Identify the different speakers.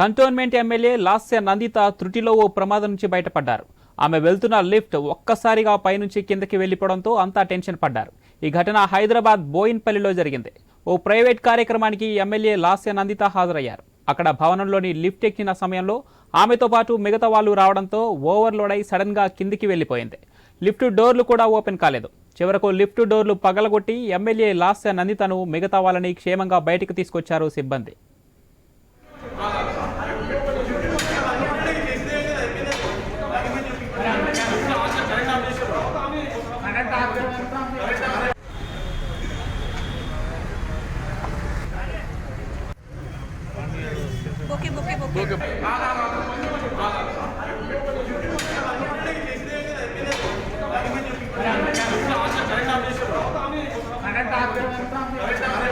Speaker 1: Cantonment MLA Lasya Nanditha త్రుటిలో ఓ ప్రమాదం నుంచి బయటపడ్డారు. ఆమె వెళ్తున్న లిఫ్ట్ ఒక్కసారిగా పైనుంచి కిందకి వెళ్ళిపోవడంతో అంతా టెన్షన్ పడ్డారు. ఈ ఘటన హైదరాబాద్ బోయిన్పల్లిలో జరిగింది. ఓ ప్రైవేట్ కార్యక్రమానికి ఎమ్మెల్యే లాస్య నందిత హాజరయ్యారు. అక్కడ భవనంలోని లిఫ్ట్ ఎక్కిన సమయంలో ఆమెతో పాటు మిగతా వాళ్ళు రావడంతో ఓవర్లోడ్ అయి సడన్గా కిందికి వెళ్ళిపోయింది. లిఫ్ట్ డోర్లు కూడా ఓపెన్ కాలేదు. చివరకు లిఫ్ట్ డోర్లు పగలగొట్టి ఎమ్మెల్యే లాస్య నందితను మిగతా వాళ్ళని క్షేమంగా బయటకు తీసుకొచ్చారు సిబ్బంది.
Speaker 2: Bouquet bouquet bouquet
Speaker 3: current off current off